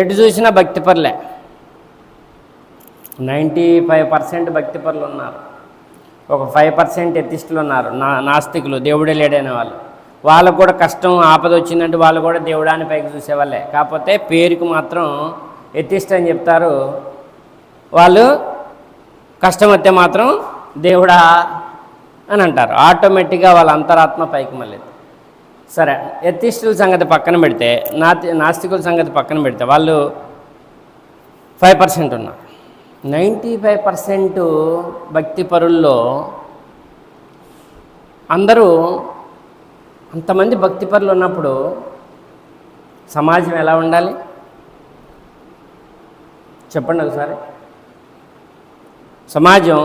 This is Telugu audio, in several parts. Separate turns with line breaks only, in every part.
ఎటు చూసినా భక్తి పర్లే. నైంటీ ఫైవ్ పర్సెంట్ భక్తి పర్లు ఉన్నారు. ఒక ఫైవ్ పర్సెంట్ ఎత్తిస్టులు ఉన్నారు నా నాస్తికులు దేవుడే లేడైన వాళ్ళు. వాళ్ళకు కూడా కష్టం ఆపద వచ్చిందంటే వాళ్ళు కూడా దేవుడాన్ని పైకి చూసేవాళ్ళే. కాకపోతే పేరుకు మాత్రం ఎత్తిస్ట్ అని చెప్తారు. వాళ్ళు కష్టం వస్తే మాత్రం దేవుడా అని అంటారు. ఆటోమేటిక్గా వాళ్ళ అంతరాత్మ పైకి మళ్ళీ సరే ఎథిస్టుల సంగతి పక్కన పెడితే నాతి నాస్తికుల సంగతి పక్కన పెడితే వాళ్ళు ఫైవ్ పర్సెంట్ ఉన్నారు నైంటీ ఫైవ్ పర్సెంట్ భక్తి పరుల్లో అందరూ అంతమంది భక్తి పరులు ఉన్నప్పుడు సమాజం ఎలా ఉండాలి? చెప్పండి ఒకసారి. సమాజం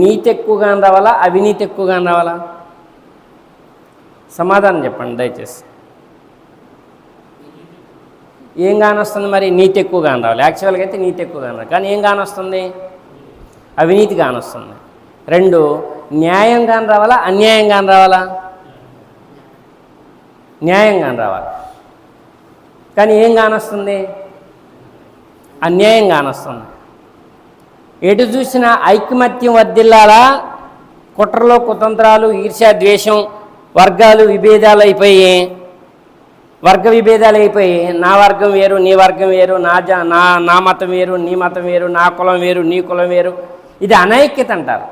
నీతి ఎక్కువగా రావాలా? అవినీతి ఎక్కువగా రావాలా? సమాధానం చెప్పండి దయచేసి. ఏం కానొస్తుంది మరి? నీతి ఎక్కువ కానరావాలి యాక్చువల్గా అయితే నీతి ఎక్కువ కానరాలి కానీ ఏం కానొస్తుంది అవినీతి కానొస్తుంది రెండు న్యాయం కాని రావాలా? అన్యాయం కాని రావాలా? న్యాయం కాని రావాలి. కానీ ఏం కానొస్తుంది అన్యాయం కానొస్తుంది ఎటు చూసినా ఐకమత్యం వర్దిల్లాలా కుట్రలో కుతంత్రాలు ఈర్ష్యా ద్వేషం వర్గాలు విభేదాలు అయిపోయి వర్గ విభేదాలు అయిపోయి నా వర్గం వేరు నీ వర్గం వేరు నా జా నా నా మతం వేరు నీ మతం వేరు నా కులం వేరు నీ కులం వేరు. ఇది అనైక్యత అంటారు.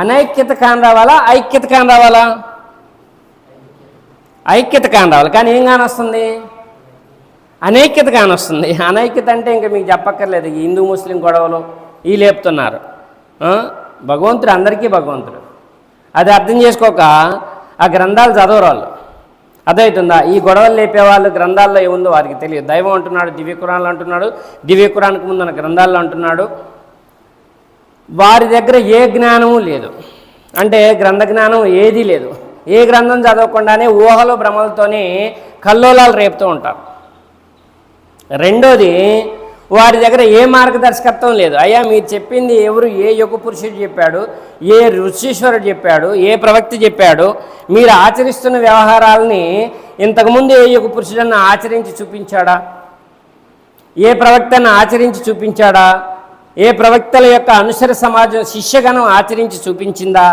అనైక్యత కాని రావాలా ఐక్యత కాని రావాలా ఐక్యత కాని రావాలి కానీ ఏం కానొస్తుంది? అనైక్యత కానొస్తుంది. అనైక్యత అంటే ఇంకా మీకు చెప్పక్కర్లేదు. ఈ హిందూ ముస్లిం గొడవలు ఈ లేపుతున్నారు. భగవంతుడు అందరికీ భగవంతుడు. అది అర్థం చేసుకోక ఆ గ్రంథాలు చదవరాళ్ళు అదైతుందా ఈ గొడవలు లేపేవాళ్ళు గ్రంథాల్లో ఏముందో వారికి తెలియదు. దైవం అంటున్నాడు దివ్య కురాన్లు అంటున్నాడు దివ్య కురానికి ముందు గ్రంథాల్లో అంటున్నాడు. వారి దగ్గర ఏ జ్ఞానము లేదు. అంటే గ్రంథ జ్ఞానం ఏదీ లేదు. ఏ గ్రంథం చదవకుండానే ఊహలు భ్రమలతోనే కల్లోలాలు రేపుతూ ఉంటారు. రెండోది వారి దగ్గర ఏ మార్గదర్శకత్వం లేదు. అయ్యా మీరు చెప్పింది ఎవరు ఏ యుగ పురుషుడు చెప్పాడు ఏ ఋషీశ్వరుడు చెప్పాడు ఏ ప్రవక్త చెప్పాడు మీరు ఆచరిస్తున్న వ్యవహారాలని ఇంతకుముందు ఏ యుగ పురుషుడన్నా ఆచరించి చూపించాడా? ఏ ప్రవక్తను ఆచరించి చూపించాడా? ఏ ప్రవక్తల యొక్క అనుసర సమాజం శిష్యగణం ఆచరించి చూపించిందా?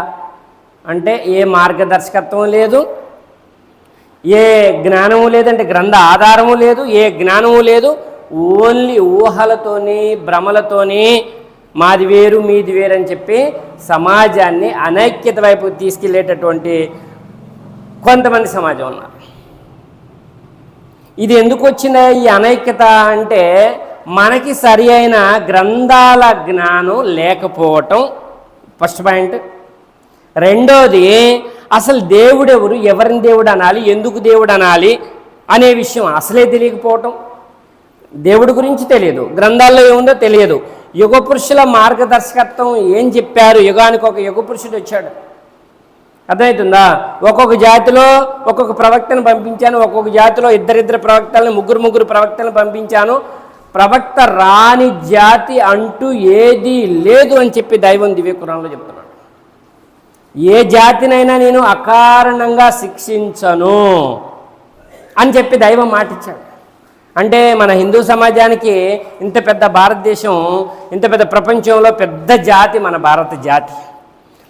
అంటే ఏ మార్గదర్శకత్వం లేదు ఏ జ్ఞానము లేదంటే గ్రంథ ఆధారము లేదు ఏ జ్ఞానము లేదు ఓన్లీ ఊహలతోని భ్రమలతోని మాది వేరు మీది వేరు అని చెప్పి సమాజాన్ని అనైక్యత వైపు తీసుకెళ్ళేటటువంటి కొంతమంది సమాజం ఉన్నారు. ఇది ఎందుకు వచ్చిన ఈ అనైక్యత అంటే మనకి సరి అయిన గ్రంథాల జ్ఞానం లేకపోవటం. First point. రెండోది అసలు దేవుడెవరు? ఎవరిని దేవుడు అనాలి? ఎందుకు దేవుడు అనాలి? అనే విషయం అసలే తెలియకపోవటం. దేవుడి గురించి తెలియదు. గ్రంథాల్లో ఏముందో తెలియదు. యుగ పురుషుల మార్గదర్శకత్వం ఏం చెప్పారు? యుగానికి ఒక యుగ పురుషుడు వచ్చాడు. అర్థమవుతుందా? ఒక్కొక్క జాతిలో ఒక్కొక్క ప్రవక్తను పంపించాను ఒక్కొక్క జాతిలో ఇద్దరిద్దరు ప్రవక్తలను ముగ్గురు ముగ్గురు ప్రవక్తలను పంపించాను. ప్రవక్త రాని జాతి అంటూ ఏది లేదు అని చెప్పి దైవం దివ్యకురంలో చెప్తున్నాడు. ఏ జాతినైనా నేను అకారణంగా శిక్షించను అని చెప్పి దైవం మాటిచ్చాడు. అంటే మన హిందూ సమాజానికి ఇంత పెద్ద భారతదేశం ఇంత పెద్ద ప్రపంచంలో పెద్ద జాతి మన భారత జాతి.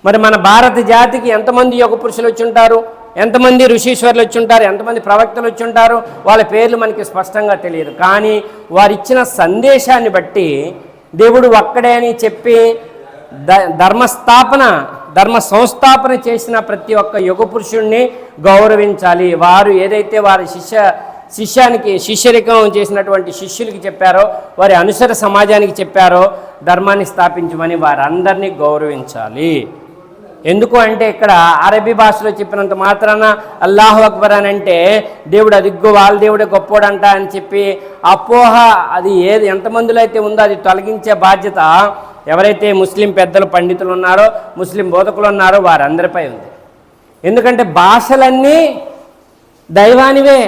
మరి మన భారత జాతికి ఎంతమంది యోగ పురుషులు వచ్చి ఉంటారు? ఎంతమంది ఋషీశ్వరులు వచ్చి ఉంటారు? ఎంతమంది ప్రవక్తలు వచ్చి ఉంటారు? వాళ్ళ పేర్లు మనకి స్పష్టంగా తెలియదు. కానీ వారిచ్చిన సందేశాన్ని బట్టి దేవుడు ఒక్కడే అని చెప్పి ద ధర్మస్థాపన ధర్మ సంస్థాపన చేసిన ప్రతి ఒక్క యుగ పురుషుణ్ణి గౌరవించాలి. వారు ఏదైతే వారి శిష్య శిష్యానికి శిష్యరికం చేసినటువంటి శిష్యులకి చెప్పారో వారి అనుసర సమాజానికి చెప్పారో ధర్మాన్ని స్థాపించమని వారందరినీ గౌరవించాలి. ఎందుకు అంటే ఇక్కడ అరబీ భాషలో చెప్పినంత మాత్రాన అల్లాహు అక్బర్ అని అంటే దేవుడు అదిగ్గో వాళ్ళ దేవుడే గొప్పోడంట అని చెప్పి అపోహ అది ఏది ఎంతమందిలో అయితే ఉందో అది తొలగించే బాధ్యత ఎవరైతే ముస్లిం పెద్దలు పండితులు ఉన్నారో ముస్లిం బోధకులు ఉన్నారో వారందరిపై ఉంది. ఎందుకంటే భాషలన్నీ దైవానివే.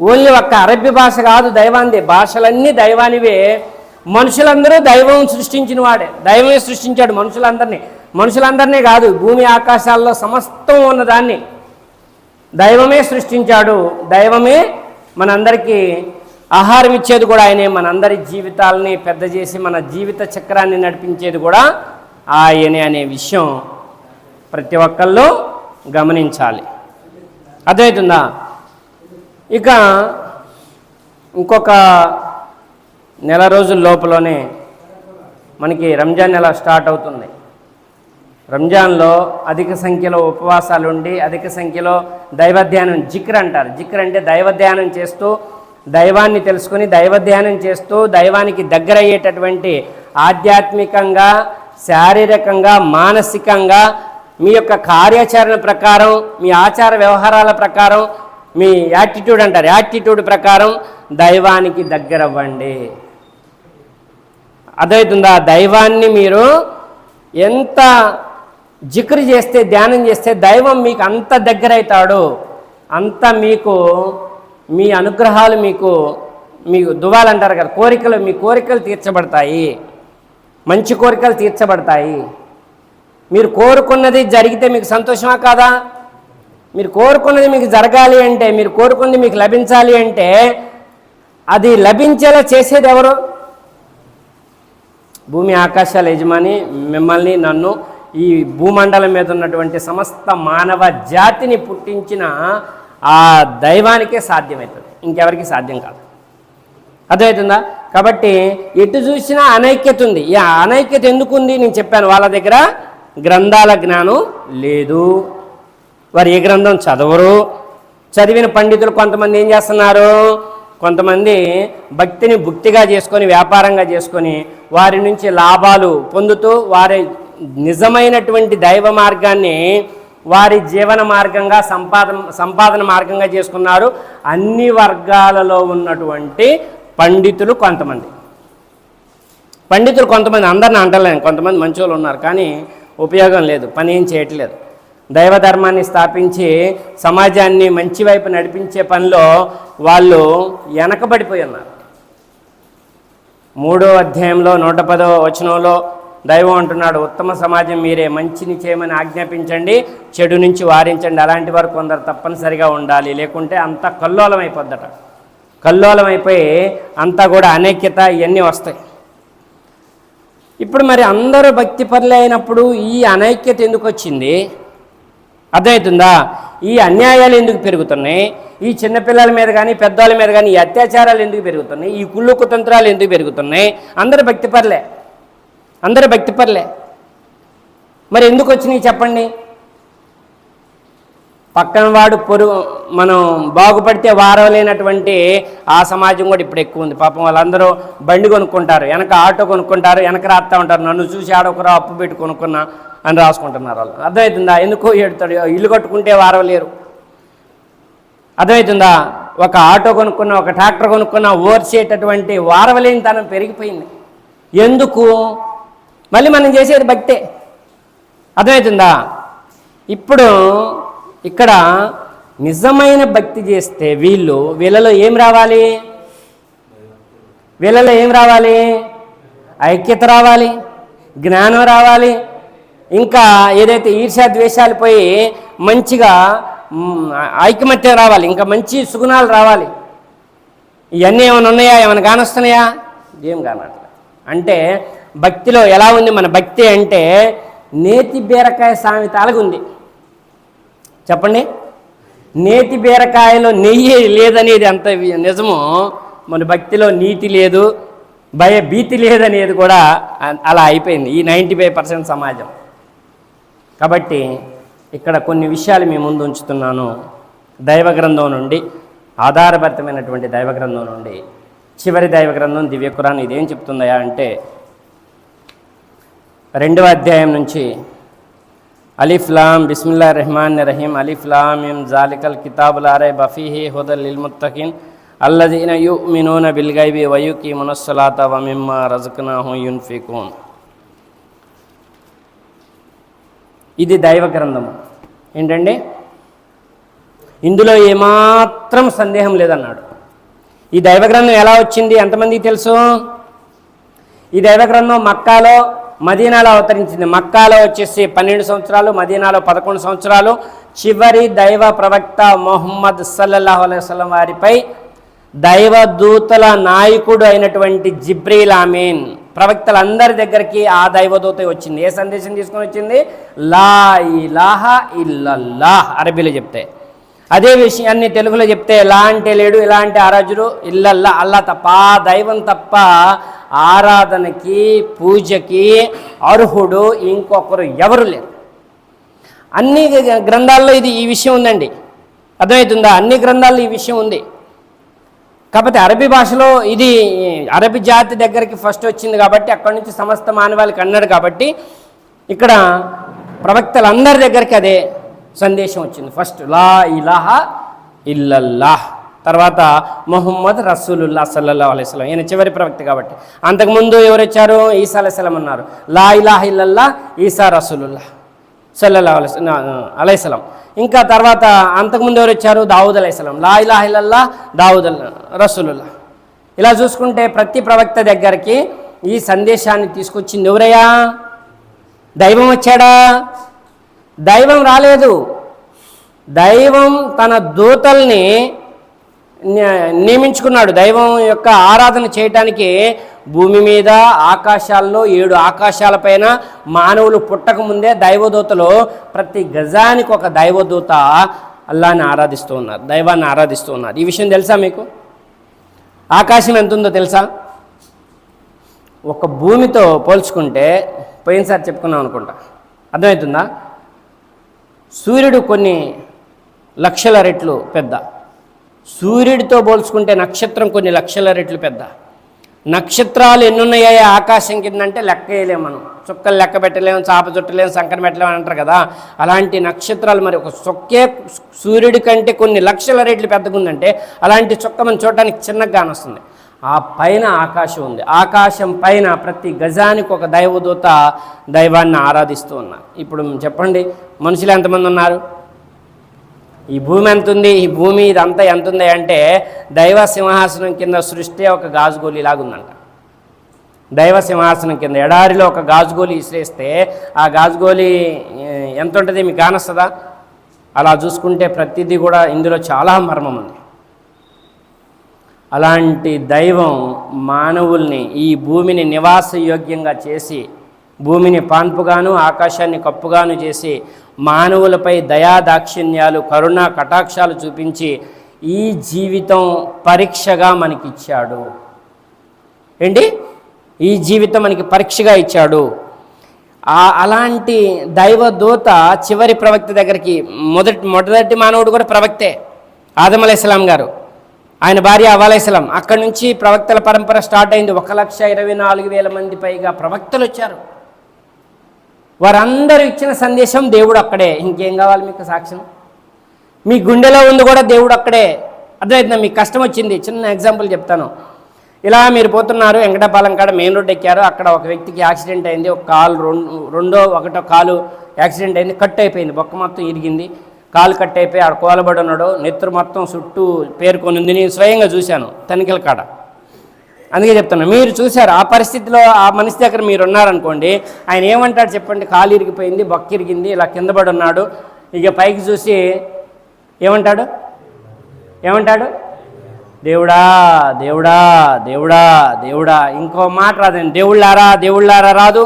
ఓన్లీ ఒక్క అరబ్బీ భాష కాదు దైవాంది. భాషలన్నీ దైవానివే. మనుషులందరూ దైవం సృష్టించిన వాడే. దైవమే సృష్టించాడు మనుషులందరినీ. మనుషులందరినీ కాదు భూమి ఆకాశాల్లో సమస్తం ఉన్నదాన్ని. దైవమే సృష్టించాడు. దైవమే మనందరికీ ఆహారం ఇచ్చేది కూడా ఆయనే. మనందరి జీవితాలని పెద్ద చేసి మన జీవిత చక్రాన్ని నడిపించేది కూడా ఆయనే అనే విషయం ప్రతి ఒక్కళ్ళు గమనించాలి. అర్థమవుతుందా? ఇక ఇంకొక నెల రోజుల లోపలనే మనకి రంజాన్ నెల స్టార్ట్ అవుతుంది? రంజాన్లో అధిక సంఖ్యలో ఉపవాసాలు ఉండి అధిక సంఖ్యలో దైవధ్యానం జిక్ర్ అంటారు. జిక్ర్ అంటే దైవధ్యానం చేస్తూ దైవాన్ని తెలుసుకుని దైవధ్యానం చేస్తూ దైవానికి దగ్గర అయ్యేటటువంటి ఆధ్యాత్మికంగా శారీరకంగా మానసికంగా మీ యొక్క కార్యాచరణ ప్రకారం మీ ఆచార వ్యవహారాల ప్రకారం మీ యాటిట్యూడ్ అంటారు. యాటిట్యూడ్ ప్రకారం దైవానికి దగ్గర అవ్వండి అదవుతుందా దైవాన్ని మీరు ఎంత జిక్రు చేస్తే ధ్యానం చేస్తే దైవం మీకు అంత దగ్గర అవుతాడు అంత మీకు మీ అనుగ్రహాలు మీకు మీకు దువాలంటారు కదా కోరికలు మీ కోరికలు తీర్చబడతాయి. మంచి కోరికలు తీర్చబడతాయి. మీరు కోరుకున్నది జరిగితే మీకు సంతోషమా కాదా? మీరు కోరుకున్నది మీకు జరగాలి అంటే మీరు కోరుకున్నది మీకు లభించాలి అంటే అది లభించేలా చేసేది ఎవరు? భూమి ఆకాశాల యజమాని మిమ్మల్ని నన్ను ఈ భూమండలం మీద ఉన్నటువంటి సమస్త మానవ జాతిని పుట్టించిన ఆ దైవానికే సాధ్యమవుతుంది ఇంకెవరికి సాధ్యం కాదు. అర్థమవుతుందా కాబట్టి ఎటు చూసినా అనైక్యత ఉంది. ఈ అనైక్యత ఎందుకు ఉంది నేను చెప్పాను వాళ్ళ దగ్గర గ్రంథాల జ్ఞానం లేదు. వారు ఏ గ్రంథం చదవరు? చదివిన పండితులు కొంతమంది ఏం చేస్తున్నారు? కొంతమంది భక్తిని భుక్తిగా చేసుకొని వ్యాపారంగా చేసుకొని వారి నుంచి లాభాలు పొందుతూ వారి నిజమైనటువంటి దైవ మార్గాన్ని వారి జీవన మార్గంగా సంపాదన సంపాదన మార్గంగా చేసుకున్నారు. అన్ని వర్గాలలో ఉన్నటువంటి పండితులు కొంతమంది. పండితులు కొంతమంది అందరిని అంటలేను. కొంతమంది మంచి ఉన్నారు కానీ ఉపయోగం లేదు పని ఏం చేయట్లేదు. దైవ ధర్మాన్ని స్థాపించి సమాజాన్ని మంచి వైపు నడిపించే పనిలో వాళ్ళు వెనకబడిపోయి ఉన్నారు. మూడో అధ్యాయంలో నూట పదో వచనంలో దైవం అంటున్నాడు ఉత్తమ సమాజం మీరే మంచిని చేయమని ఆజ్ఞాపించండి చెడు నుంచి వారించండి. అలాంటి వారు కొందరు తప్పనిసరిగా ఉండాలి. లేకుంటే అంతా కల్లోలం అయిపోద్దట కల్లోలం అయిపోయి అంతా కూడా అనేక్యత ఇవన్నీ వస్తాయి. ఇప్పుడు మరి అందరూ భక్తి పనులు అయినప్పుడు ఈ అనైక్యత ఎందుకు వచ్చింది? అర్థమవుతుందా? ఈ అన్యాయాలు ఎందుకు పెరుగుతున్నాయి? ఈ చిన్నపిల్లల మీద కానీ పెద్దవాళ్ళ మీద కానీ ఈ అత్యాచారాలు ఎందుకు పెరుగుతున్నాయి? ఈ కుళ్ళు కుతంత్రాలు ఎందుకు పెరుగుతున్నాయి? అందరూ భక్తి పర్లే. అందరూ భక్తి పర్లే. మరి ఎందుకు వచ్చినాయి చెప్పండి? పక్కన వాడు పొరు మనం బాగుపడితే వారవలేనటువంటి ఆ సమాజం కూడా ఇప్పుడు ఎక్కువ ఉంది. పాపం వాళ్ళందరూ బండి కొనుక్కుంటారు వెనక ఆటో కొనుక్కుంటారు వెనక రాస్తా ఉంటారు. నన్ను చూసి ఆడొకరు అప్పు పెట్టి కొనుక్కున్నా. అని రాసుకుంటున్నారు వాళ్ళు. అర్థమవుతుందా? ఎందుకో ఏడుతాడు? ఇల్లు కట్టుకుంటే వారవలేరు. అర్థమవుతుందా? ఒక ఆటో కొనుక్కున్న ఒక ట్రాక్టర్ కొనుక్కున్న ఓర్చేటటువంటి వారవలేనితనం పెరిగిపోయింది. ఎందుకు? మళ్ళీ మనం చేసేది భక్తే. అర్థమవుతుందా? ఇప్పుడు ఇక్కడ నిజమైన భక్తి చేస్తే వీళ్ళు వీళ్ళలో ఏం రావాలి? వీళ్ళలో ఏం రావాలి? ఐక్యత రావాలి? జ్ఞానం రావాలి? ఇంకా ఏదైతే ఈర్ష్యా ద్వేషాలు పోయి మంచిగా మ్, ఐకమత్యం రావాలి ఇంకా మంచి సుగుణాలు రావాలి. ఇవన్నీ ఏమైనా ఉన్నాయా? ఏమైనా కానొస్తున్నాయా? ఏం కానట్లే అంటే భక్తిలో ఎలా ఉంది మన భక్తి అంటే నేతి బీరకాయ సామెత అలాగుంది. చెప్పండి. నేతి బీరకాయలో నెయ్యి లేదనేది అంత నిజమో మన భక్తిలో నీతి లేదు భయ భీతి లేదనేది కూడా అలా అయిపోయింది. ఈ నైంటీ ఫైవ్ పర్సెంట్ సమాజం. కాబట్టి ఇక్కడ కొన్ని విషయాలు మీ ముందు ఉంచుతున్నాను. దైవ గ్రంథం నుండి ఆధారభరితమైనటువంటి దైవ గ్రంథం నుండి చివరి దైవ గ్రంథం దివ్య ఇదేం చెప్తుందయా అంటే రెండవ అధ్యాయం నుంచి అలీఫ్లాం బిస్మిల్లా రెహమాన్ రహీం అలీఫ్లాం ఇం జాలికల్ కితాబులారే బఫీహి హుదల్ లిల్ముత్తకిన్ అల్లదీన యు మినూన బిల్గైబి వయుకి మునస్సలాత వమిమ్మ రజకునాహు యున్ఫికూన్ ఇది దైవ గ్రంథము. ఏంటండి? ఇందులో ఏమాత్రం సందేహం లేదన్నాడు. ఈ దైవ గ్రంథం ఎలా వచ్చింది? ఎంతమందికి తెలుసు? ఈ దైవ గ్రంథం మక్కాలో మదీనాలో అవతరించింది. మక్కాలో వచ్చేసి పన్నెండు సంవత్సరాలు మదీనాలో పదకొండు సంవత్సరాలు. చివరి దైవ ప్రవక్త మొహమ్మద్ సల్లల్లాహు అలైహి వసల్లం వారిపై దైవదూతల నాయకుడు అయినటువంటి జిబ్రీల్ ఆమీన్. ప్రవక్తలందరి దగ్గరికి ఆ దైవదూత వచ్చింది. ఏ సందేశం తీసుకొని వచ్చింది? లా ఇలాహ ఇల్లల్లాహ్ అరబీలో చెప్తే. అదే విషయాన్ని తెలుగులో చెప్తే ఎలా అంటే లేడు ఇలా అంటే ఆరాజుడు ఇల్లల్లా అల్లా తప్ప ఆ దైవం తప్ప ఆరాధనకి పూజకి అర్హుడు ఇంకొకరు ఎవరు లేరు. అన్ని గ్రంథాల్లో ఇది ఈ విషయం ఉందండి. అర్థమవుతుందా? అన్ని గ్రంథాల్లో ఈ విషయం ఉంది. కాకపోతే అరబీ భాషలో ఇది అరబీ జాతి దగ్గరికి ఫస్ట్ వచ్చింది కాబట్టి అక్కడి నుంచి సమస్త మానవాళికి అన్నాడు కాబట్టి ఇక్కడ ప్రవక్తలందరి దగ్గరికి అదే సందేశం వచ్చింది. ఫస్ట్ లా ఇలాహ ఇల్లల్లాహ్. తర్వాత మొహమ్మద్ రసూలుల్లా సల్లల్లా అలైస్లం ఈయన చివరి ప్రవక్త కాబట్టి. అంతకుముందు ఎవరు వచ్చారు? ఈసా అలైస్లం అన్నారు. లా ఇలాహ ఇల్లల్లా ఈసా రసూలుల్లా సల్లల్లా అలైస్లాం ఇంకా తర్వాత అంతకుముందు ఎవరు వచ్చారు దావుద్ అలైస్లాం లా ఇలా ఇల్లల్లా దావుద్ రసూలుల్లా ఇలా చూసుకుంటే ప్రతి ప్రవక్త దగ్గరికి ఈ సందేశాన్ని తీసుకొచ్చింది ఎవరయ్యా? దైవం వచ్చాడా? దైవం రాలేదు. దైవం తన దూతల్ని నియమించుకున్నాడు. దైవం యొక్క ఆరాధన చేయటానికి భూమి మీద ఆకాశాల్లో ఏడు ఆకాశాలపైన మానవులు పుట్టక ముందే దైవదూతలు ప్రతి గజానికి ఒక దైవదూత అల్లాని ఆరాధిస్తూ ఉన్నారు దైవాన్ని ఆరాధిస్తూ ఉన్నారు. ఈ విషయం తెలుసా మీకు? ఆకాశం ఎంత ఉందో తెలుసా? ఒక భూమితో పోల్చుకుంటే పోయినసారి చెప్పుకున్నాం అనుకుంటా. అర్థమవుతుందా? సూర్యుడు కొన్ని లక్షల రెట్లు పెద్ద. సూర్యుడితో పోల్చుకుంటే నక్షత్రం కొన్ని లక్షల రెట్లు పెద్ద. నక్షత్రాలు ఎన్నున్నాయో ఆకాశం కింద అంటే లెక్క వేయలేము మనం. చుక్కలు లెక్క పెట్టలేము చాప చుట్టలేము సంకర పెట్టలేము అని అంటారు కదా. అలాంటి నక్షత్రాలు మరి ఒక చుక్కే సూర్యుడి కంటే కొన్ని లక్షల రెట్లు పెద్దగుందంటే అలాంటి చుక్క మనం చూడటానికి చిన్నగా కానొస్తుంది. ఆ పైన ఆకాశం ఉంది. ఆకాశం పైన ప్రతి గజానికి ఒక దైవదూత దైవాన్ని ఆరాధిస్తూ ఉన్నారు. ఇప్పుడు చెప్పండి మనుషులు ఎంతమంది ఉన్నారు? ఈ భూమి ఎంత ఉంది ఈ భూమి ఇదంతా ఎంత ఉంది అంటే దైవ సింహాసనం కింద సృష్టి ఒక గాజుగోలి లాగుందంట. దైవ సింహాసనం కింద ఎడారిలో ఒక గాజుగోలి ఇసిరేస్తే ఆ గాజుగోలి ఎంత ఉంటుంది మీకు కానొస్తుందా అలా చూసుకుంటే ప్రతిదీ కూడా ఇందులో చాలా మర్మం ఉంది అలాంటి దైవం మానవుల్ని ఈ భూమిని నివాసయోగ్యంగా చేసి భూమిని పాన్పుగాను ఆకాశాన్ని కప్పుగాను చేసి మానవులపై దయా దాక్షిణ్యాలు కరుణ కటాక్షాలు చూపించి ఈ జీవితం పరీక్షగా మనకిచ్చాడు. ఏంటి? ఈ జీవితం మనకి పరీక్షగా ఇచ్చాడు. ఆ అలాంటి దైవదూత చివరి ప్రవక్త దగ్గరికి మొదటి మొదటి మానవుడు కూడా ప్రవక్తే ఆదం అలైస్లాం గారు. ఆయన భార్య అవాలైస్లాం అక్కడి నుంచి ప్రవక్తల పరంపర స్టార్ట్ అయింది. ఒక లక్ష ఇరవై నాలుగు వేల మంది పైగా ప్రవక్తలు వచ్చారు. వారందరూ ఇచ్చిన సందేశం దేవుడు అక్కడే. ఇంకేం కావాలి మీకు సాక్ష్యం? మీ గుండెలో ఉంది కూడా దేవుడు అక్కడే. అర్థమవుతుందా మీకు కష్టం వచ్చింది. చిన్న ఎగ్జాంపుల్ చెప్తాను. ఇలా మీరు పోతున్నారు వెంకటపాలెం కాడ మెయిన్ రోడ్ ఎక్కారు. అక్కడ ఒక వ్యక్తికి యాక్సిడెంట్ అయింది. ఒక కాలు రెండు రెండో ఒకటో కాలు యాక్సిడెంట్ అయింది. కట్ అయిపోయింది. బొక్క మొత్తం ఇరిగింది. కాలు కట్ అయిపోయి ఆడ కోలబడి ఉన్నాడు. నెత్తురు మొత్తం చుట్టూ పేరుకొని ఉంది. నేను స్వయంగా చూశాను తనిఖీల కాడ. అందుకే చెప్తున్నాను మీరు చూశారు ఆ పరిస్థితిలో ఆ మనిషి దగ్గర మీరు ఉన్నారనుకోండి ఆయన ఏమంటాడు చెప్పండి కాలు ఇరిగిపోయింది బొక్క ఇరిగింది ఇలా కింద పడి ఉన్నాడు ఇక పైకి చూసి ఏమంటాడు? ఏమంటాడు? దేవుడా దేవుడా దేవుడా దేవుడా. ఇంకో మాట రాదండి దేవుళ్ళారా దేవుళ్ళారా రాదు.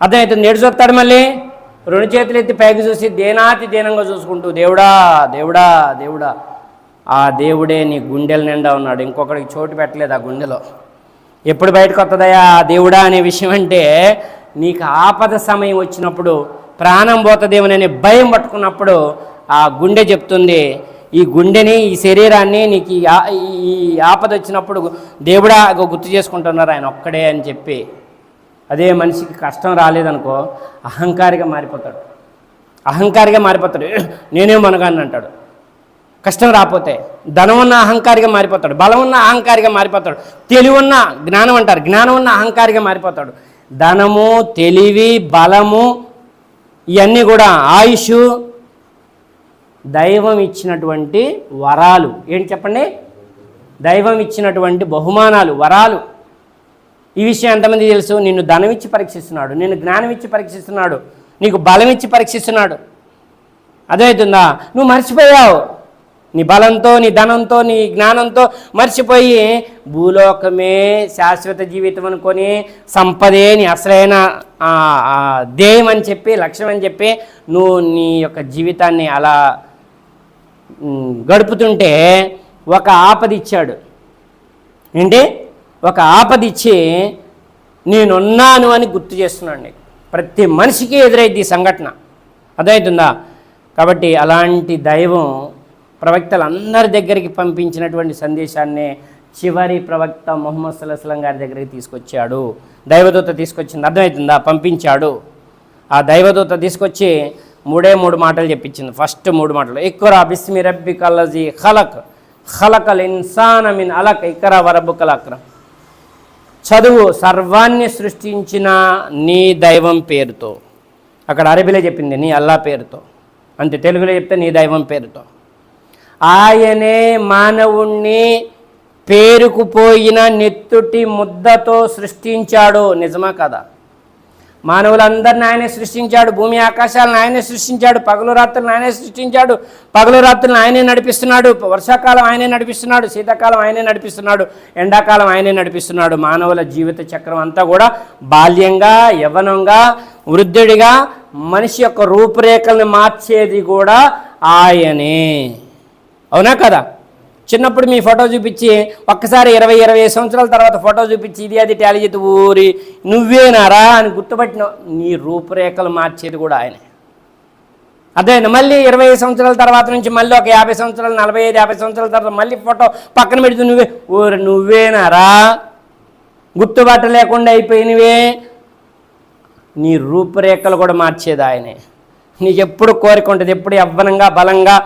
అర్థమవుతుంది? నేడు చూస్తాడు మళ్ళీ? రెండు చేతులు ఎత్తి పైకి చూసి దేనాతి దీనంగా చూసుకుంటూ దేవుడా దేవుడా దేవుడా. ఆ దేవుడే నీ గుండెల నిండా ఉన్నాడు. ఇంకొకడికి చోటు పెట్టలేదు ఆ గుండెలో. ఎప్పుడు బయటకు వస్తుందయా ఆ దేవుడా అనే విషయం అంటే నీకు ఆపద సమయం వచ్చినప్పుడు ప్రాణం పోతుందేమోననే భయం పట్టుకున్నప్పుడు ఆ గుండె చెప్తుంది. ఈ గుండెని ఈ శరీరాన్ని నీకు ఈ ఆపద వచ్చినప్పుడు దేవుడా గుర్తు చేసుకుంటున్నారు ఆయన ఒక్కడే అని చెప్పి. అదే మనిషికి కష్టం రాలేదనుకో అహంకారిగా మారిపోతాడు. అహంకారిగా మారిపోతాడు. నేనేం మనగాన్ని అంటాడు. కష్టం రాకపోతే ధనం ఉన్న అహంకారిగా మారిపోతాడు బలం ఉన్న అహంకారిగా మారిపోతాడు తెలివి ఉన్న జ్ఞానం అంటారు జ్ఞానం ఉన్న అహంకారిగా మారిపోతాడు. ధనము తెలివి బలము ఇవన్నీ కూడా ఆయుష్ దైవం ఇచ్చినటువంటి వరాలు. ఏంటి చెప్పండి? దైవం ఇచ్చినటువంటి బహుమానాలు వరాలు. ఈ విషయం ఎంతమంది తెలుసు? నిన్ను ధనం ఇచ్చి పరీక్షిస్తున్నాడు నిన్ను జ్ఞానం ఇచ్చి పరీక్షిస్తున్నాడు నీకు బలం ఇచ్చి పరీక్షిస్తున్నాడు. అర్థమవుతుందా? నువ్వు మర్చిపోయావు. నీ బలంతో నీ ధనంతో నీ జ్ఞానంతో మర్చిపోయి భూలోకమే శాశ్వత జీవితం అనుకొని సంపదే నీ అసలైన ధ్యేయం అని చెప్పి లక్ష్యం అని చెప్పి నువ్వు నీ యొక్క జీవితాన్ని అలా గడుపుతుంటే ఒక ఆపద ఇచ్చాడు. ఏంటి? ఒక ఆపద ఇచ్చి నేనున్నాను అని గుర్తు చేస్తున్నాడు నీకు. ప్రతి మనిషికి ఎదురైద్ది ఈ సంఘటన. అర్థమవుతుందా? కాబట్టి అలాంటి దైవం ప్రవక్తలందరి దగ్గరికి పంపించినటువంటి సందేశాన్నే చివరి ప్రవక్త మొహమ్మద్ సల్లాహం గారి దగ్గరికి తీసుకొచ్చాడు. దైవదూత తీసుకొచ్చింది. అర్థమవుతుందా? పంపించాడు. ఆ దైవదూత తీసుకొచ్చి మూడే మూడు మాటలు చెప్పించింది. ఫస్ట్ మూడు మాటలు ఇక్కురా బిస్మి రబ్బి కల్లజీ ఖలక్ ఖలకల్ ఇన్సాన మిన్ అలక్ ఇక్కరా వరబు కలక్రం చదువు సర్వాన్ని సృష్టించిన నీ దైవం పేరుతో. అక్కడ అరబీలో చెప్పింది నీ అల్లా పేరుతో. అంతే తెలుగులో చెప్తే నీ దైవం పేరుతో. ఆయనే మానవుణ్ణి పేరుకుపోయిన నెత్తుటి ముద్దతో సృష్టించాడు. నిజమా కదా? మానవులందరిని ఆయనే సృష్టించాడు. భూమి ఆకాశాలను ఆయనే సృష్టించాడు. పగలు రాత్రులను ఆయనే సృష్టించాడు. పగలు రాత్రులను ఆయనే నడిపిస్తున్నాడు. వర్షాకాలం ఆయనే నడిపిస్తున్నాడు. శీతాకాలం ఆయనే నడిపిస్తున్నాడు. ఎండాకాలం ఆయనే నడిపిస్తున్నాడు. మానవుల జీవిత చక్రం అంతా కూడా బాల్యంగా యవ్వనంగా వృద్ధుడిగా మనిషి యొక్క రూపురేఖల్ని మార్చేది కూడా ఆయనే. అవునా కదా? చిన్నప్పుడు మీ ఫోటో చూపించి ఒక్కసారి ఇరవై ఇరవై సంవత్సరాల తర్వాత ఫోటో చూపించి ఇది అది టాలీ చేతి ఊరి నువ్వేనారా అని గుర్తుపట్టిన నీ రూపురేఖలు మార్చేది కూడా ఆయనే. అదే మళ్ళీ ఇరవై ఐదు సంవత్సరాల తర్వాత నుంచి మళ్ళీ ఒక యాభై సంవత్సరాలు నలభై ఐదు యాభై సంవత్సరాల తర్వాత మళ్ళీ ఫోటో పక్కన పెడుతూ నువ్వే ఊరి నువ్వేనారా? గుర్తుబాట లేకుండా అయిపోయినవే. నీ రూపురేఖలు కూడా మార్చేది ఆయనే. నీకు ఎప్పుడు కోరిక ఉంటుంది ఎప్పుడు యవ్వనంగా బలంగా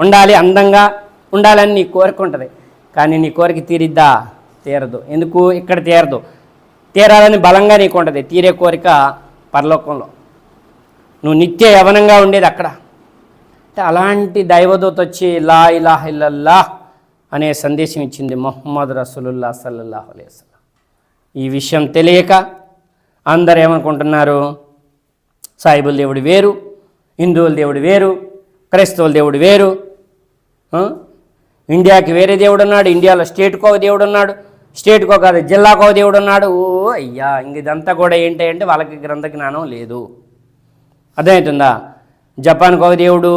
ఉండాలి అందంగా ఉండాలని నీ కోరిక ఉంటుంది. కానీ నీ కోరిక తీరిద్దా? తీరదు. ఎందుకు ఇక్కడ తీరదు? తీరాలని బలంగా నీకు ఉంటుంది. తీరే కోరిక పరలోకంలో. నువ్వు నిత్య యవనంగా ఉండేది అక్కడ. అంటే అలాంటి దైవదూత వచ్చి లా ఇలాహ ఇల్లల్లా అనే సందేశం ఇచ్చింది మొహమ్మద్ రసూలుల్లా సల్లల్లాహు అలైహి ఈ విషయం తెలియక అందరు ఏమనుకుంటున్నారు? సాయిబుల్ దేవుడు వేరు హిందువుల దేవుడు వేరు క్రైస్తవుల దేవుడు వేరు ఇండియాకి వేరే దేవుడు ఉన్నాడు ఇండియాలో స్టేట్కి ఒక దేవుడు ఉన్నాడు స్టేట్కో కాదు జిల్లాకో దేవుడు ఉన్నాడు ఓ అయ్యా ఇంక ఇదంతా కూడా ఏంటి అంటే వాళ్ళకి గ్రంథ జ్ఞానం లేదు. అర్థమవుతుందా? జపాన్కి ఒక దేవుడు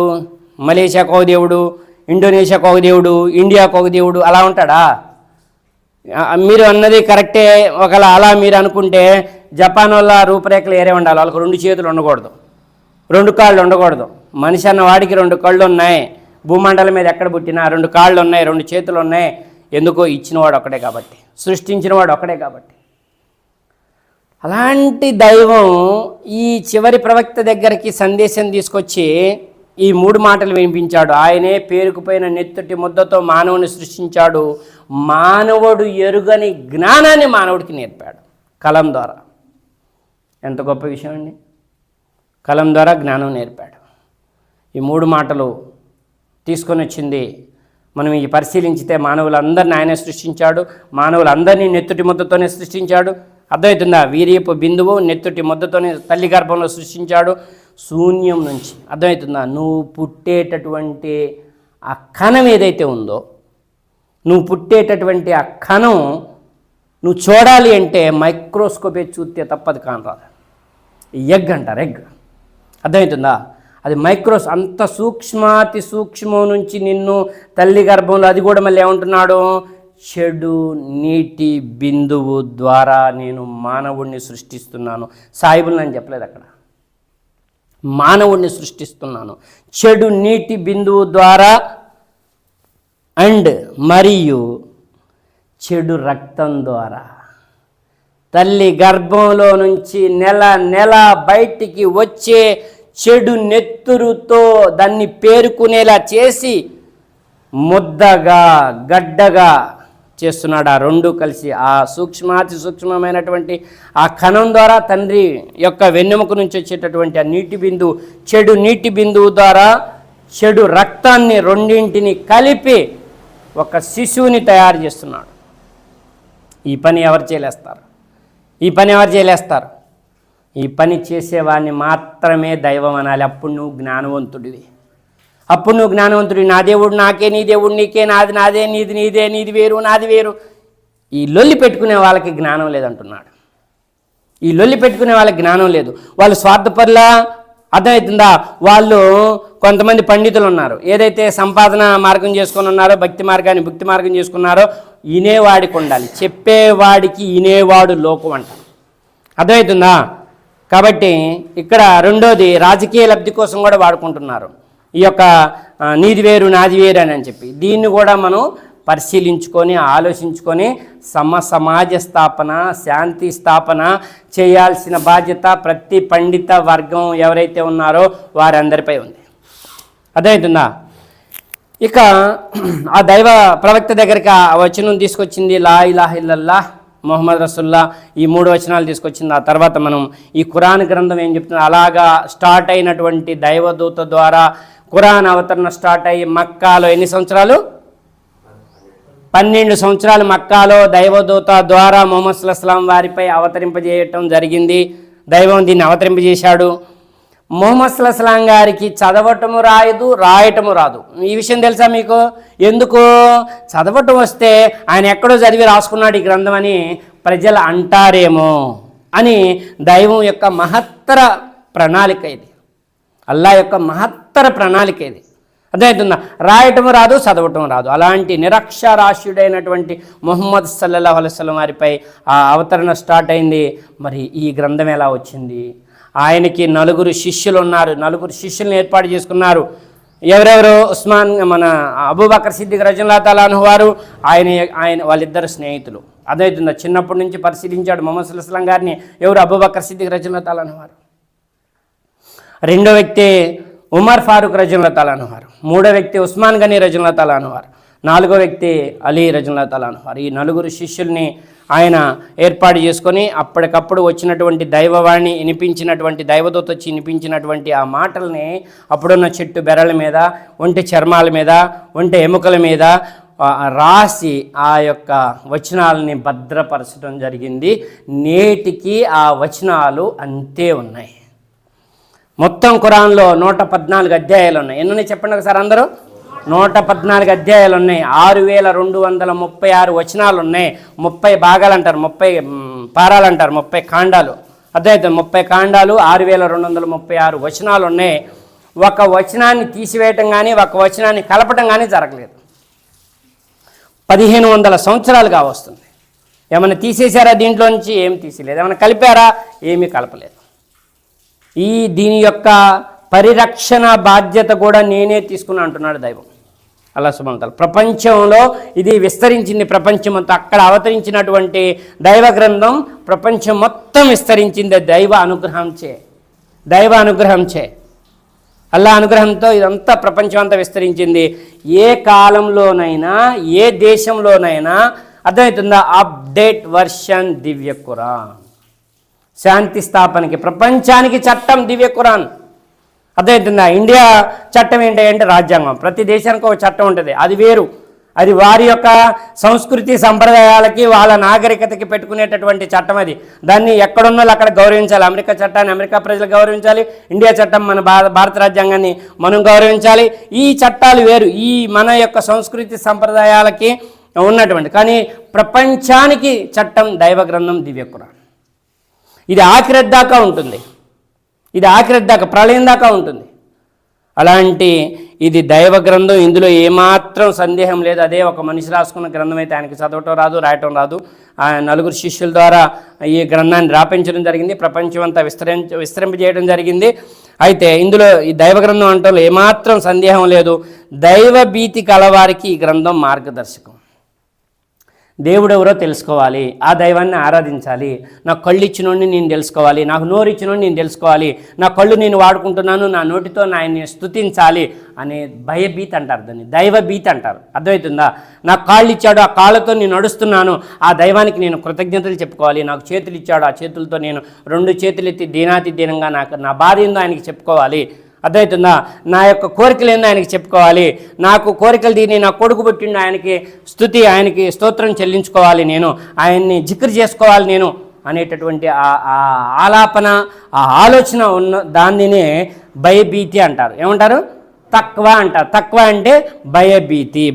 మలేషియాకు ఒక దేవుడు ఇండోనేషియాకు ఒక దేవుడు ఇండియాకు ఒక దేవుడు అలా ఉంటాడా? మీరు అన్నది కరెక్టే. ఒకవేళ అలా మీరు అనుకుంటే జపాన్ వాళ్ళ రూపురేఖలు ఏరే ఉండాలి. వాళ్ళకి రెండు చేతులు ఉండకూడదు. రెండు కాళ్ళు ఉండకూడదు. మనిషి అన్న వాడికి రెండు కళ్ళు ఉన్నాయి. భూమండలం మీద ఎక్కడ పుట్టినా రెండు కాళ్ళు ఉన్నాయి రెండు చేతులు ఉన్నాయి ఎందుకో ఇచ్చినవాడు ఒకడే కాబట్టి సృష్టించినవాడు ఒకడే కాబట్టి. అలాంటి దైవం ఈ చివరి ప్రవక్త దగ్గరికి సందేశం తీసుకొచ్చి ఈ మూడు మాటలు వినిపించాడు. ఆయనే పేరుకుపోయిన నెత్తుటి ముద్దతో మానవుని సృష్టించాడు. మానవుడు ఎరుగని జ్ఞానాన్ని మానవుడికి నేర్పాడు కలం ద్వారా. ఎంత గొప్ప విషయం అండి. కలం ద్వారా జ్ఞానం నేర్పాడు. ఈ మూడు మాటలు తీసుకొని వచ్చింది మనం ఈ పరిశీలించితే మానవులందరిని ఆయనే సృష్టించాడు. మానవులందరినీ నెత్తుటి ముద్దతోనే సృష్టించాడు. అర్థమవుతుందా? వీరియపు బిందువు నెత్తుటి ముద్దతోనే తల్లి గర్భంలో సృష్టించాడు. శూన్యం నుంచి. అర్థమవుతుందా? నువ్వు పుట్టేటటువంటి ఆ కణం ఏదైతే ఉందో నువ్వు పుట్టేటటువంటి ఆ కణం నువ్వు చూడాలి అంటే మైక్రోస్కోపే చూస్తే తప్పదు కానరాదు. ఎగ్ అంటారు ఎగ్. అర్థమవుతుందా? అది మైక్రోస్ అంత సూక్ష్మాతి సూక్ష్మం నుంచి నిన్ను తల్లి గర్భంలో అది కూడా మళ్ళీ ఏమంటున్నాడు? చెడు నీటి బిందువు ద్వారా నేను మానవుణ్ణి సృష్టిస్తున్నాను. సాయిబుల్ నేను చెప్పలేదు అక్కడ. మానవుణ్ణి సృష్టిస్తున్నాను. చెడు నీటి బిందువు ద్వారా అండ్ మరియు చెడు రక్తం ద్వారా. తల్లి గర్భంలో నుంచి నెల నెల బయటికి వచ్చే చెడు నెత్తురుతో దాన్ని పేరుకునేలా చేసి ముద్దగా గడ్డగా చేస్తున్నాడు ఆ రెండు కలిసి. ఆ సూక్ష్మాతి సూక్ష్మమైనటువంటి ఆ కణం ద్వారా తండ్రి యొక్క వెన్నెముక నుంచి వచ్చేటటువంటి ఆ నీటి బిందువు చెడు నీటి బిందువు ద్వారా చెడు రక్తాన్ని రెండింటిని కలిపి ఒక శిశువుని తయారు చేస్తున్నాడు. ఈ పని ఎవరు చేయలేస్తారు? ఈ పని ఎవరు చేయలేస్తారు? ఈ పని చేసేవాడిని మాత్రమే దైవం అనాలి. అప్పుడు నువ్వు జ్ఞానవంతుడివి. అప్పుడు నువ్వు జ్ఞానవంతుడి నా దేవుడు నాకే నీ దేవుడు నీకే నాది నాదే నీది నీదే నీది వేరు నాది వేరు. ఈ లొల్లి పెట్టుకునే వాళ్ళకి జ్ఞానం లేదంటున్నాడు. ఈ లొల్లి పెట్టుకునే వాళ్ళకి జ్ఞానం లేదు. వాళ్ళు స్వార్థపరులా అర్థమవుతుందా? వాళ్ళు కొంతమంది పండితులు ఉన్నారు. ఏదైతే సంపాదన మార్గం చేసుకుని ఉన్నారో భక్తి మార్గాన్ని భక్తి మార్గం చేసుకున్నారో ఇనేవాడికి ఉండాలి. చెప్పేవాడికి ఇనేవాడు లోకం అంటారు. అర్థమవుతుందా? కాబట్టి ఇక్కడ రెండోది రాజకీయ లబ్ధి కోసం కూడా వాడుకుంటున్నారు. ఈ యొక్క నీది వేరు నాది వేరు అని అని చెప్పి. దీన్ని కూడా మనం పరిశీలించుకొని ఆలోచించుకొని సమ సమాజ స్థాపన శాంతి స్థాపన చేయాల్సిన బాధ్యత ప్రతి పండిత వర్గం ఎవరైతే ఉన్నారో వారందరిపై ఉంది. అర్థమవుతుందా ఇక ఆ దైవ ప్రవక్త దగ్గరికి ఆ వచనం తీసుకొచ్చింది లా ఇలాహిల్లల్లా మొహమ్మద్ రసుల్లా ఈ మూడు వచనాలు తీసుకొచ్చింది ఆ తర్వాత మనం ఈ ఖురాన్ గ్రంథం ఏం చెప్తుంది అలాగా స్టార్ట్ అయినటువంటి దైవదూత ద్వారా ఖురాన్ అవతరణ స్టార్ట్ అయ్యి మక్కాలో ఎన్ని సంవత్సరాలు? పన్నెండు సంవత్సరాలు మక్కాలో దైవదూత ద్వారా మొహమ్మద్ సుల్లాం వారిపై అవతరింపజేయటం జరిగింది. దైవం దీన్ని అవతరింపజేశాడు. మొహమ్మద్ సుల్లాం గారికి చదవటము రాయదు రాయటము రాదు. ఈ విషయం తెలుసా మీకు? ఎందుకు? చదవటం వస్తే ఆయన ఎక్కడో చదివి రాసుకున్నాడు ఈ గ్రంథం అని ప్రజలు అంటారేమో అని దైవం యొక్క మహత్తర ప్రణాళిక ఇది. అల్లా యొక్క మహత్తర ప్రణాళిక ఇది. అర్థమవుతుందా? రాయటం రాదు చదవటం రాదు. అలాంటి నిరక్షరాస్యుడైనటువంటి మొహమ్మద్ సల్లల్లాహు అలైస్లం వారిపై ఆ అవతరణ స్టార్ట్ అయింది. మరి ఈ గ్రంథం ఎలా వచ్చింది? ఆయనకి నలుగురు శిష్యులు ఉన్నారు నలుగురు శిష్యుల్ని ఏర్పాటు చేసుకున్నారు. ఎవరెవరు? ఉస్మాన్ మన అబూబకర్ సిద్దిక్ రజన్లా తలాను వారు. ఆయన ఆయన వాళ్ళిద్దరు స్నేహితులు. అదైతుందా చిన్నప్పటి నుంచి పరిశీలించాడు మొహమ్మద్ సుల్స్లాం గారిని. ఎవరు? అబూబకర్ సిద్దిక్ రజన్లా తలాను వారు. రెండో వ్యక్తి ఉమర్ ఫారూక్ రజన్లా తలాను వారు. మూడో వ్యక్తి ఉస్మాన్ గనీ తలాను వారు. నాలుగో వ్యక్తి అలీ రజన్లా తలాను వారు. ఈ నలుగురు శిష్యుల్ని ఆయన ఏర్పాటు చేసుకొని అప్పటికప్పుడు వచ్చినటువంటి దైవవాణి వినిపించినటువంటి దైవదూత వచ్చి వినిపించినటువంటి ఆ మాటల్ని అప్పుడున్న చెట్టు బెరల మీద ఒంటి చర్మాల మీద ఒంటి ఎముకల మీద రాసి ఆ యొక్క వచనాలని భద్రపరచడం జరిగింది. నేటికి ఆ వచనాలు అంతే ఉన్నాయి. మొత్తం ఖురాన్లో నూట పద్నాలుగు అధ్యాయాలు ఉన్నాయి. ఎన్ని చెప్పండి ఒకసారి అందరూ? నూట పద్నాలుగు అధ్యాయాలు ఉన్నాయి ఆరు వేల రెండు వందల ముప్పై ఆరు వచనాలు ఉన్నాయి ముప్పై భాగాలు అంటారు ముప్పై పారాలు అంటారు ముప్పై కాండాలు. అర్థమవుతుంది ముప్పై కాండాలు ఆరు వేల రెండు వందల ముప్పై ఆరు వచనాలు ఉన్నాయి ఒక వచనాన్ని తీసివేయటం కానీ ఒక వచనాన్ని కలపటం కానీ జరగలేదు. పదిహేను వందల సంవత్సరాలుగా వస్తుంది. ఏమైనా తీసేశారా దీంట్లో నుంచి ఏం తీసేయలేదు ఏమైనా కలిపారా? ఏమీ కలపలేదు. ఈ దీని యొక్క పరిరక్షణ బాధ్యత కూడా నేనే తీసుకున్నా అంటున్నాడు దైవం. అల్లా సుమంతలు ప్రపంచంలో ఇది విస్తరించింది ప్రపంచం అంతా అక్కడ అవతరించినటువంటి దైవ గ్రంథం ప్రపంచం మొత్తం విస్తరించింది దైవ అనుగ్రహంచే. దైవ అనుగ్రహంచే. అల్లా అనుగ్రహంతో ఇదంతా ప్రపంచం అంతా విస్తరించింది. ఏ కాలంలోనైనా ఏ దేశంలోనైనా అర్థమవుతుందా? అప్డేట్ వర్షన్ దివ్య ఖురాన్. శాంతి స్థాపనకి ప్రపంచానికి చట్టం దివ్య ఖురాన్. అర్థమవుతుందా? ఇండియా చట్టం ఏంటి అంటే రాజ్యాంగం. ప్రతి దేశానికి ఒక చట్టం ఉంటుంది. అది వేరు. అది వారి యొక్క సంస్కృతి సంప్రదాయాలకి వాళ్ళ నాగరికతకి పెట్టుకునేటటువంటి చట్టం అది. దాన్ని ఎక్కడున్నోళ్ళు అక్కడ గౌరవించాలి. అమెరికా చట్టాన్ని అమెరికా ప్రజలు గౌరవించాలి. ఇండియా చట్టం మన భారత భారత రాజ్యాంగాన్ని మనం గౌరవించాలి. ఈ చట్టాలు వేరు. ఈ మన యొక్క సంస్కృతి సంప్రదాయాలకి ఉన్నటువంటి. కానీ ప్రపంచానికి చట్టం దైవ గ్రంథం దివ్య ఇది ఆఖరి దాకా ఉంటుంది. ఇది ఆఖరి దాకా ప్రళయం దాకా ఉంటుంది. అలాంటి ఇది దైవ గ్రంథం ఇందులో ఏమాత్రం సందేహం లేదు. అదే ఒక మనిషి రాసుకున్న గ్రంథం అయితే ఆయనకి చదవటం రాదు రాయటం రాదు. ఆ నలుగురు శిష్యుల ద్వారా ఈ గ్రంథాన్ని రాపించడం జరిగింది ప్రపంచం అంతా విస్తరించ విస్తరింపజేయడం జరిగింది. అయితే ఇందులో ఈ దైవ గ్రంథం అంటూ ఏమాత్రం సందేహం లేదు. దైవ భీతి కలవారికి ఈ గ్రంథం మార్గదర్శకం. దేవుడెవరో తెలుసుకోవాలి. ఆ దైవాన్ని ఆరాధించాలి. నా కళ్ళు ఇచ్చినోడిని నేను తెలుసుకోవాలి. నాకు నోరు ఇచ్చినోడిని నేను తెలుసుకోవాలి. నా కళ్ళు నేను వాడుకుంటున్నాను. నా నోటితో నా ఆయన్ని స్తుతించాలి అనే భయభీతి అంటారు దాన్ని. దైవ భీతి అంటారు. అర్థమవుతుందా? నాకు కాళ్ళు ఇచ్చాడు ఆ కాళ్ళతో నేను నడుస్తున్నాను. ఆ దైవానికి నేను కృతజ్ఞతలు చెప్పుకోవాలి. నాకు చేతులు ఇచ్చాడు ఆ చేతులతో నేను రెండు చేతులు ఎత్తి దీనాతి దీనంగా నాకు నా బాధ ఏందో ఆయనకి చెప్పుకోవాలి. అర్థమవుతుందా? నా యొక్క కోరికలు ఏందో ఆయనకి చెప్పుకోవాలి. నాకు కోరికలు తీని నా కొడుకు పుట్టిండు ఆయనకి స్థుతి ఆయనకి స్తోత్రం చెల్లించుకోవాలి నేను. ఆయన్ని జిక్రు చేసుకోవాలి నేను అనేటటువంటి ఆ ఆ ఆలాపన ఆ ఆలోచన ఉన్న దానినే భయభీతి అంటారు. ఏమంటారు? తక్కువ అంటారు. తక్కువ అంటే భయభీతి.